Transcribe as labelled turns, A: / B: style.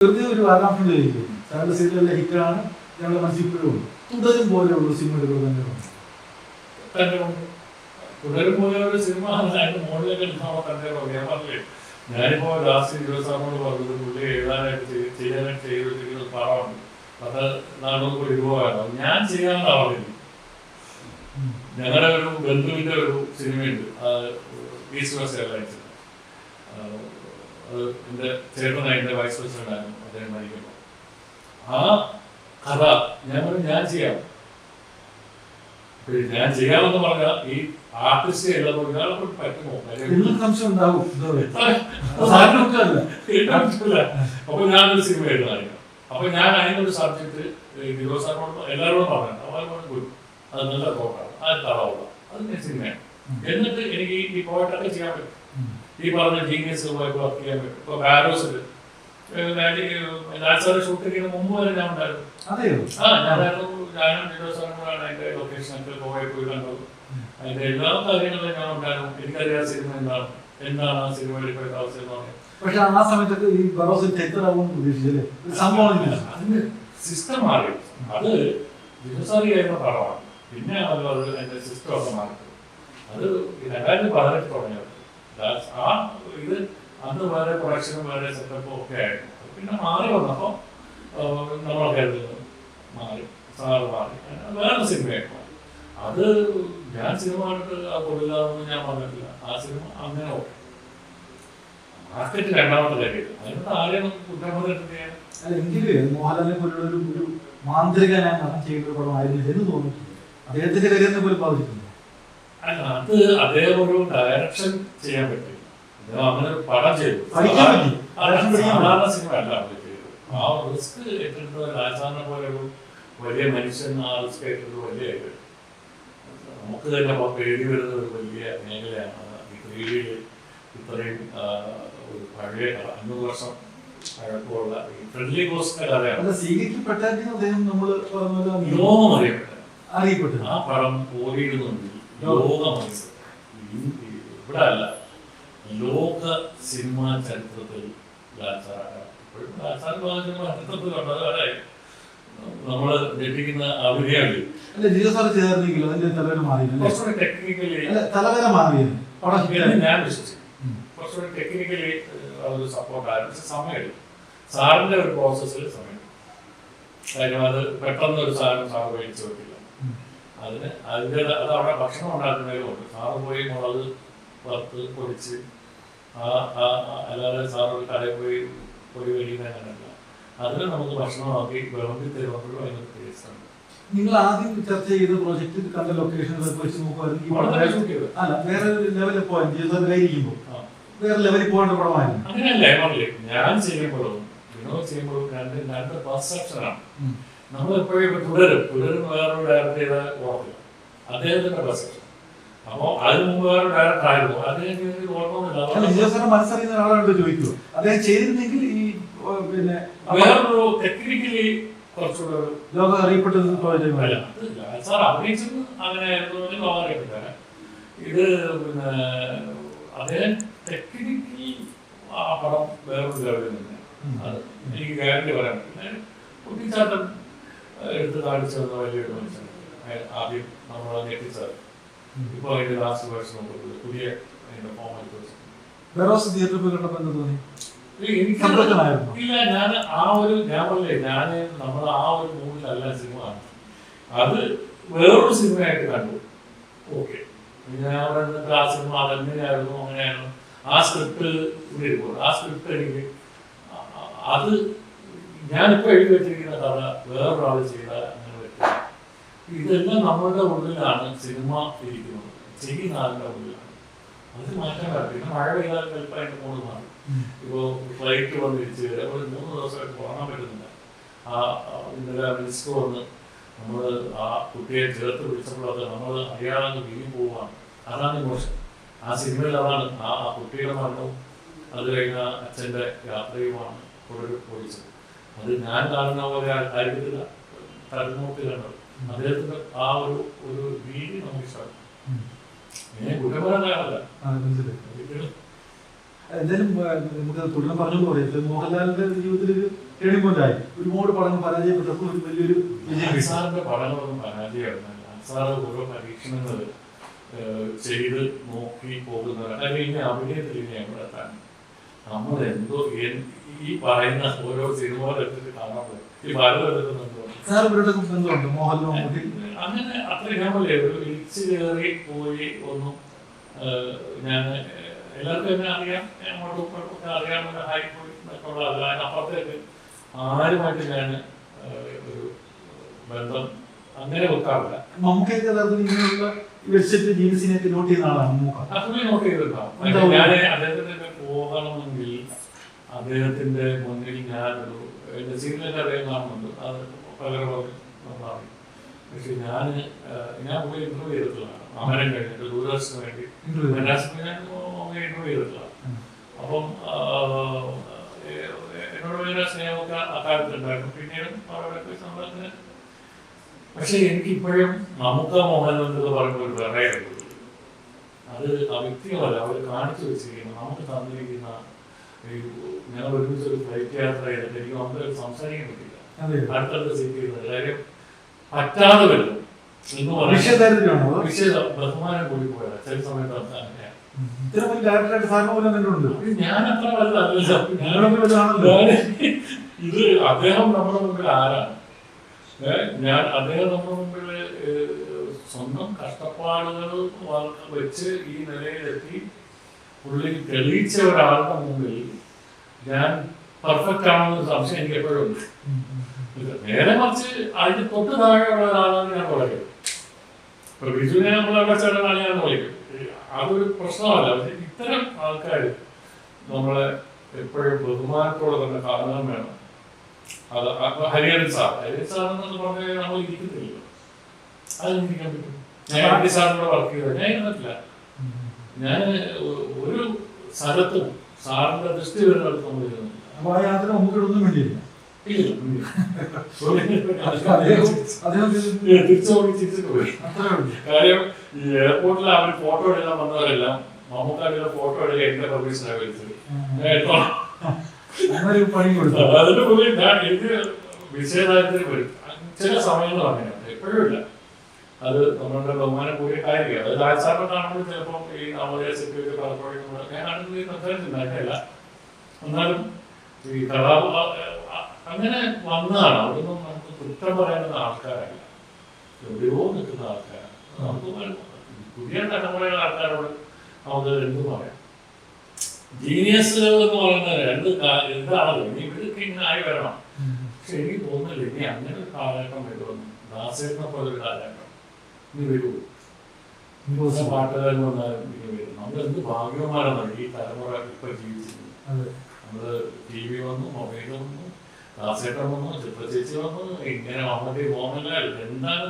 A: വെറുതെ ഒരു ആകാംക്ഷ ചോദിക്കും സാറിന്റെ സീരിയലിലെ ഹിറ്റാണ് ഞങ്ങളുടെ മനസ്സിൽ ഇപ്പോഴും തുടരും പോലെയുള്ള സിനിമകൾ തന്നെ
B: തുടരും പോലെയുള്ള സിനിമ ഞാനിപ്പോ ലാസ്റ്റ് ഇരുപത്താറിനോട് പറഞ്ഞത് പുള്ളി എഴുതാനായിട്ട് ചെയ്യാനായിട്ട് ചെയ്ത് പറഞ്ഞു അത് നാനൂറ് കോടി രൂപ വേണം ഞാൻ ചെയ്യാനുള്ള പറഞ്ഞത് ഞങ്ങളുടെ ഒരു ബന്ധുവിന്റെ ഒരു സിനിമയുണ്ട് ഈസ്റ്റ് വെസ്റ്റ് എയർലൈൻസ് എന്റെ ചേട്ടനായി വൈസ് പ്രസിഡന്റ് ആയിരുന്നു. അദ്ദേഹം മരിക്കുമ്പോൾ ആ കഥ ഞാൻ പറഞ്ഞു ഞാൻ ചെയ്യാം. ഞാൻ ചെയ്യാമെന്ന് പറഞ്ഞാൽ ഈ ആർട്ടിസ്റ്റ് എല്ലാം ഇയാളെ കൊണ്ട് പറ്റുമോ. അപ്പൊ ഞാനൊരു സിനിമ എഴുതാറില്ല അപ്പൊ ഞാൻ അതിനൊരു സബ്ജക്ട് ദിവസങ്ങളോട് എല്ലാവരോടും പറഞ്ഞു അവരോട് പോയി അത് നല്ല തോട്ടാണ് അത് തളവുക അത് ഞാൻ സിനിമയാണ് എന്നിട്ട് എനിക്ക് ഈ പോയിട്ടൊക്കെ ചെയ്യാൻ പറ്റും. ഈ പറഞ്ഞ ജീനിയസുമായിട്ട് വർക്ക് ചെയ്യാൻ പറ്റും. ഇപ്പൊ ബാരോസിൽ സാറ് ഷൂട്ട് ചെയ്യുന്ന മുമ്പ് വരെ ഞാൻ ഉണ്ടായിരുന്നു. ആ ഞാനായിരുന്നു ഞാനും ദിവസങ്ങളാണ് അതിന്റെ ലൊക്കേഷനൊക്കെ പോയി പോയി കണ്ടത്. അതിന്റെ എല്ലാ ഞാൻ ഉണ്ടായിരുന്നു. എനിക്കറിയാം സിനിമ എന്താണ് എന്താണ് ആ ഇപ്പോഴത്തെ അവസ്ഥ
A: പക്ഷെ ആ സമയത്തൊക്കെ ഈ ബറോസ് പ്രതീക്ഷിച്ചല്ലേ ഒരു സംഭവം.
B: അതിന്റെ സിസ്റ്റം മാറി. അത് ദിവസാറിയായിരുന്ന പടമാണ്. പിന്നെ അത് അത് അതിന്റെ സിസ്റ്റം ഒക്കെ മാറി. അത് രണ്ടായിരത്തി പതിനെട്ട് തുടങ്ങിയത് ആ ഇത് അന്ന് വളരെ പ്രൊഡക്ഷനും വളരെ സെറ്റപ്പും ഒക്കെ ആയിരുന്നു പിന്നെ മാറി വന്നപ്പോൾ നമ്മളൊക്കെ മാറി സാറ് മാറി. വേറെ സിനിമയൊക്കെ മാറി. അത് ഞാൻ സിനിമ ആ ഞാൻ പറഞ്ഞിട്ടില്ല. ആ സിനിമ അങ്ങനെ ഓക്കെ മാർക്കറ്റ് രണ്ടാമത്തെ കാര്യം. അതിനകത്ത് ആരെയും നമുക്ക് കുറ്റം പറഞ്ഞിട്ട് ചെയ്യാൻ
A: അല്ല എങ്കിലും മോഹൻലാലിനെ പോലുള്ള ഒരു ഒരു മാന്ത്രികനായ നടൻ ചെയ്യുന്ന ഒരു പടമായിരുന്നില്ല എന്ന് തോന്നിയിട്ടുണ്ട് അദ്ദേഹത്തിന്റെ കരിയറിനെ പോലും ബാധിച്ചിട്ടുണ്ട്
B: അത് അദ്ദേഹം ഒരു ഡയറക്ഷൻ ചെയ്യാൻ പറ്റും. അദ്ദേഹം അങ്ങനെ ഒരു പടം ചെയ്തു. സാധാരണ സിനിമ അല്ല അവർ ചെയ്തത്. ആ റിസ്ക് ഏറ്റെടുത്ത രാജാറിനെ പോലെ ഒരു വലിയ മനുഷ്യൻ ആ റിസ്ക് ഏറ്റെടുത്ത് വലിയ. നമുക്ക് തന്നെ പേടി വരുന്ന ഒരു വലിയ മേഖലയാണ്. ഈ പേടിയിൽ ഇത്രയും ആ, ഒരു പഴയ അഞ്ഞൂറ് വർഷം പഴക്കമുള്ള ഫ്രണ്ട്ലി ഗോസ്റ്റിന്റെ കഥയാണ്.
A: അല്ല
B: അറിയപ്പെട്ടത്
A: അറിയപ്പെട്ടത്
B: ആ പടം ഓടിയിടുന്നുണ്ട് ലോക മനസ്സ് ഇവിടെ അല്ല ലോക സിനിമാ ചരിത്രത്തിൽ നമ്മൾ ഞെട്ടിക്കുന്ന അഭിനയാണ്
A: അല്ല സാർ അതിന്റെ മാറിയില്ല
B: ടെക്നിക്കലി. ഞാൻ വിശ്വസിച്ചു. കുറച്ചുകൂടി ടെക്നിക്കലി അതൊരു സപ്പോർട്ടായിരുന്നു പക്ഷെ സമയമെടുക്കും സാറിന്റെ ഒരു പ്രോസസ്സിൽ സമയം കാര്യം അത് പെട്ടെന്ന് ഒരു സാധനം സാറ് മേടിച്ചു വെക്കില്ല
A: ഉം.
B: അതിന് അതിന്റെ അത് അവിടെ ഭക്ഷണം ഉണ്ടാക്കുന്നതിലുണ്ട് സാറ് പോയി മുളക് വറുത്ത് പൊടിച്ച് ആ അല്ലാതെ സാറ് ഒരു കടയിൽ പോയി പൊടി മേടിക്കുന്ന അങ്ങനെയല്ല അതിന് നമുക്ക് ഭക്ഷണമാക്കി വിളമ്പി തരുമ്പോഴും അതിന് ടേസ്റ്റ് ഉണ്ട്
A: നിങ്ങൾ ആദ്യം ചർച്ച ചെയ്ത പ്രോജക്റ്റ് കണ്ട ലൊക്കേഷൻ വെച്ച് നോക്കുവാണെങ്കിൽ അല്ല വേറെ ഒരു ലെവലിൽ പോകാൻ. ജിജോ
B: ആ.
A: വേറെ ലെവലിൽ പോകേണ്ട പടമായിരുന്നു
B: അങ്ങനെയല്ലേ ഞാൻ ചെയ്യുമ്പോഴും വിനോദ് ചെയ്യുമ്പോഴും രണ്ട് രണ്ട് പെർസെപ്ഷനാണ് എപ്പോഴും ഇപ്പൊ തുടരും. തുടരും വേറൊരു ഡയറക്ടർ ചെയ്ത ഓർമ്മ അദ്ദേഹത്തിന്റെ ബസ് അപ്പോ അതിന് മുമ്പ് വേറെ ഡയറക്ടർ ആയിരുന്നു. അദ്ദേഹത്തിന്
A: മനസ്സറിയുന്ന ചോദിക്കൂ അദ്ദേഹം ചെയ്തിരുന്നെങ്കിൽ ഈ പിന്നെ
B: വേറൊരു ടെക്നിക്കലി കുറച്ചുകൂടെ
A: ലോകം അറിയപ്പെട്ടത്
B: അത് സാർ അഭിനയിച്ചത് അങ്ങനെ ആയിരുന്നു ഇത് പിന്നെ അദ്ദേഹം ടെക്നിക്കലി ആ പടം വേറൊരു ലെവലിൽ തന്നെ. അത് എനിക്ക് ഗ്യാരണ്ടി പറയാൻ പറ്റില്ല. കുട്ടിച്ചാട്ടം എടുത്ത് കാണിച്ചു തന്ന വലിയൊരു മനുഷ്യൻ. ആദ്യം നമ്മൾ ഞെട്ടിച്ചത്. ഇപ്പൊ അതിന്റെ ലാസ്റ്റ് വേർഷൻ പുതിയ അതിന്റെ ഫോം
A: ബെറോസ് തിയേറ്ററിൽ പോയി കണ്ടപ്പോൾ എന്താ തോന്നി?
B: എനിക്ക് ഇല്ല ഞാൻ ആ ഒരു ഞാൻ പറഞ്ഞേ ഞാൻ നമ്മൾ ആ ഒരു മൂവിലല്ല സിനിമ. അത് വേറൊരു സിനിമയായിട്ട് കണ്ടു. ഓക്കെ ഞാൻ അവിടെ നിന്നിട്ട് ആ സിനിമ അതെങ്ങനെയായിരുന്നു അങ്ങനെയായിരുന്നു. ആ സ്ക്രിപ്റ്റ് ഇവിടെ ആ സ്ക്രിപ്റ്റ് എനിക്ക് അത് ഞാനിപ്പോ എഴുതി വെച്ചിരിക്കുന്ന കഥ വേറൊരാൾ ചെയ്താൽ അങ്ങനെ പറ്റില്ല ഇതെല്ലാം നമ്മളുടെ ഉള്ളിലാണ് സിനിമ ഇരിക്കുന്നത്. ചെയ്യുന്ന ആളുടെ ഉള്ളിലാണ്. അത് മാറ്റാൻ കാര്യം പിന്നെ മഴ പെയ്താൽ ചിലപ്പോൾ അതിന്റെ മാറി.
A: മാറും
B: ഇപ്പോൾ ഫ്ലൈറ്റ് വന്ന് തിരിച്ചു വരെ ഒരു മൂന്ന് ദിവസമായിട്ട് ഉറങ്ങാൻ പറ്റുന്നില്ല. ആ ഇന്നലെ റിസ്ക് വന്ന് നമ്മൾ ആ കുട്ടിയെ ചേർത്ത് പിടിച്ചപ്പോഴൊക്കെ നമ്മൾ അറിയാതെ വീണു പോവുകയാണ്. അതാണ് മോശം ആ സിനിമയിൽ അതാണ് ആ കുട്ടിയുടെ മരണവും അത് കഴിഞ്ഞ അച്ഛന്റെ യാത്രയുമാണ് തുടർ പൊളിച്ചത് അത് ഞാൻ കാണുന്ന പോലെ ആയിരിക്കത്തില്ല തലമുട്ടി കണ്ടത് അദ്ദേഹത്തിന്റെ ആ ഒരു ഒരു രീതി നമുക്ക് ഇഷ്ടമാണ്. ഒരിക്കലും
A: എന്തായാലും നമുക്ക് തുടർന്ന് പറഞ്ഞു പറയാം മോഹൻലാലിന്റെ ജീവിതത്തിൽ ഒരു ടേണിംഗ് പോയിന്റ് ആയി. ഒരുപാട് പടങ്ങൾ പരാജയപ്പെട്ടപ്പോൾ ഒരു വലിയൊരു
B: അൻസാറിന്റെ പഠനമൊന്നും പരാജയമായിരുന്നില്ല അൻസാർ ഓരോ പരീക്ഷണങ്ങൾ ചെയ്ത് നോക്കി പോകുന്നവർ അല്ലെങ്കിൽ അഭിനയത്തിൽ ഇനി എത്താൻ? നമ്മൾ എന്തോ ഈ പറയുന്ന ഓരോ സിനിമകൾ എടുത്തിട്ട് പറ്റും ഈ ഭാരതം എടുക്കുന്നുണ്ടോ
A: സാർ ഇവരുടെ ബന്ധമുണ്ട് മോഹൻലാൽ
B: അങ്ങനെ അത്ര ഞാൻ ഒരു ഇടിച്ച് കയറി പോയി ഒന്നും ഞാൻ എല്ലാവർക്കും എന്നെ അറിയാം. അങ്ങോട്ടും ഒക്കെ അറിയാമെന്ന് ഹായി പോയി എന്നൊക്കെയുള്ള അതിന് അതിനപ്പുറത്തേക്ക് ആരുമായിട്ട് ഞാൻ ഒരു ബന്ധം അങ്ങനെ വെക്കാറില്ല.
A: മമ്മൂക്കയൊക്കെ യഥാർത്ഥത്തിൽ ഇങ്ങനെയുള്ള വെച്ചിട്ട് ജീൻസിനെയൊക്കെ നോട്ട് ചെയ്യുന്ന ആളാണ് മമ്മൂക്ക.
B: നോട്ട് ചെയ്തിട്ടുണ്ടാവും. ഞാൻ അദ്ദേഹത്തിന്റെ പോകണമെങ്കിൽ അദ്ദേഹത്തിന്റെ മുന്നിൽ ഞാനൊരു എന്റെ സീരിയലൊക്കെ അദ്ദേഹം കാണുന്നുണ്ട്. അത് പകരം പറഞ്ഞു പക്ഷെ ഞാൻ ഞാൻ പോയി ഇന്റർവ്യൂ ചെയ്തിട്ടുള്ളതാണ്. അമരം കഴിഞ്ഞിട്ട് ദൂരദർശന് വേണ്ടി. ഞാൻ ഇന്റർവ്യൂ ചെയ്തിട്ടുള്ളതാണ്. അപ്പം എന്നോട് ഭയങ്കര സ്നേഹമൊക്കെ അക്കാലത്തുണ്ടായിരുന്നു പിന്നീടും അവരോടൊക്കെ സമ്പർക്കത്തിന് പക്ഷെ എനിക്കിപ്പോഴും നമുക്ക് മോഹൻലാൽ എന്ന് പറയുമ്പോൾ ഒരു വിറയുള്ളൂ അത് ആ വ്യക്തികളല്ല അവർ കാണിച്ചു വെച്ചിരിക്കുന്നു. നമുക്ക് തന്നിരിക്കുന്ന ഞങ്ങൾ ഒരുമിച്ച് ഒരു ഫ്ലൈറ്റ് യാത്ര ചെയ്തിട്ട് എനിക്ക് നമുക്ക് സംസാരിക്കാൻ പറ്റില്ല. അടുത്തടുത്ത് സീറ്റ് ചെയ്യുന്നത് കാര്യം പറ്റാതെ വരും വിശേഷ ബഹുമാനം കൂടി പോയത്. ചില സമയത്ത് അങ്ങനെയാണ്
A: ഇത്ര വലിയ ഡയറക്ടറായിട്ട് സാറിന് പോലും കണ്ടിട്ടുണ്ട്
B: ഞാൻ അത്ര ഇത് അദ്ദേഹം നമ്മുടെ മുമ്പിൽ ആരാണ്? ഞാൻ അദ്ദേഹം നമ്മുടെ മുമ്പിൽ സ്വന്തം കഷ്ടപ്പാടുകൾ വെച്ച് ഈ നിലയിലെത്തി പുള്ളി തെളിയിച്ച ഒരാളുടെ മുമ്പിൽ ഞാൻ പെർഫെക്റ്റ് ആണെന്ന് സംശയം എനിക്ക് എപ്പോഴും നേരെ മറിച്ച് അതിന് തൊട്ട് താഴെയുള്ള ഒരാളാണ് ഞാൻ പറയും. ഇപ്പൊ ബിജുവിനെ നമ്മളവിടെ ചേട്ടനാണ് ഞാൻ വിളിക്കും. അതൊരു പ്രശ്നമല്ല. പക്ഷെ ഇത്തരം ആൾക്കാർ നമ്മളെ എപ്പോഴും ബഹുമാനത്തോടെ തന്നെ കാണാൻ വേണം. അത് ഹരിഹരൻ സാർ. ഹരിഹരൻ സാർ എന്നൊന്ന് പറഞ്ഞാൽ നമ്മൾ ഇരിക്കുന്നില്ല അത് പറ്റും. ഞാൻ ഹരി സാറിനോട് വർക്ക് ചെയ്തത് ഞാൻ ഇരുന്നിട്ടില്ല. ഞാൻ ഒരു സ്ഥലത്തും സാറിന്റെ ദൃഷ്ടി വരുന്നിടത്ത് നമ്മൾ ഇരുന്നില്ല
A: അപ്പൊ ആ യാത്ര നമുക്ക് വേണ്ടിയില്ല
B: തിരിച്ചു പോയി കാര്യം എയർപോർട്ടിൽ അവർ ഫോട്ടോ എടുക്കാൻ വന്നവരെല്ലാം മമ്മൂക്കാരുടെ ഫോട്ടോ എടുക്കുക എന്റെ.
A: അങ്ങനെ പണി കൊടുത്തു.
B: അതിന്റെ പുള്ളി ഞാൻ എന്ത് വിഷയദാരിദ്ര്യം വരും. ചില സമയങ്ങൾ അങ്ങനെയാണ്. എപ്പോഴും ഇല്ല. അത് നമ്മളുടെ ബഹുമാനം കൂടിയ കാര്യമാണ് അത് രാജസാറിനെ കാണുമ്പോൾ ചിലപ്പോൾ ഈ നവോദയ സെക്യൂരിറ്റി പലപ്പോഴും ഞാൻ അടുത്ത് സംസാരിച്ചിട്ടുണ്ടായിട്ടില്ല എന്നാലും ഈ കലാപ അങ്ങനെ വന്നതാണ്. അവിടെ നമുക്ക് കുറ്റം പറയുന്ന ആൾക്കാരല്ല. എവിടെയോ നിൽക്കുന്ന ആൾക്കാരാണ്. നമുക്ക് പുതിയ തലമുറയിലെ ആൾക്കാരോട് നമുക്ക് എന്ത് പറയാം? ജീനിയസുകൾ എന്ന് പറയുന്നത് രണ്ട് എന്താണ് ഇങ്ങനെ ആയി വരണം. ശരി എനിക്ക് തോന്നുന്നില്ല. ഇനി അങ്ങനെ ഒരു കാലഘട്ടം വരുമെന്ന്. ദാസേട്ടിനെ പോലെ ഒരു കാലഘട്ടം. ഇനി വരൂ. ദിവസം പാട്ടുകാരൻ വന്നാലും ഇനി വരും. നമ്മൾ എന്ത് ഭാഗ്യവന്മാരാണ് ഈ തലമുറ ഇപ്പൊ ജീവിച്ചിരുന്നത്
A: അതെ.
B: നമ്മൾ ടി വി വന്നു മൊബൈൽ വന്നു ദാസേട്ടൻ വന്നു ചിത്രചേച്ചി വന്നു ഇങ്ങനെ മമ്മൂട്ടി മോഹൻലാൽ എന്താണ്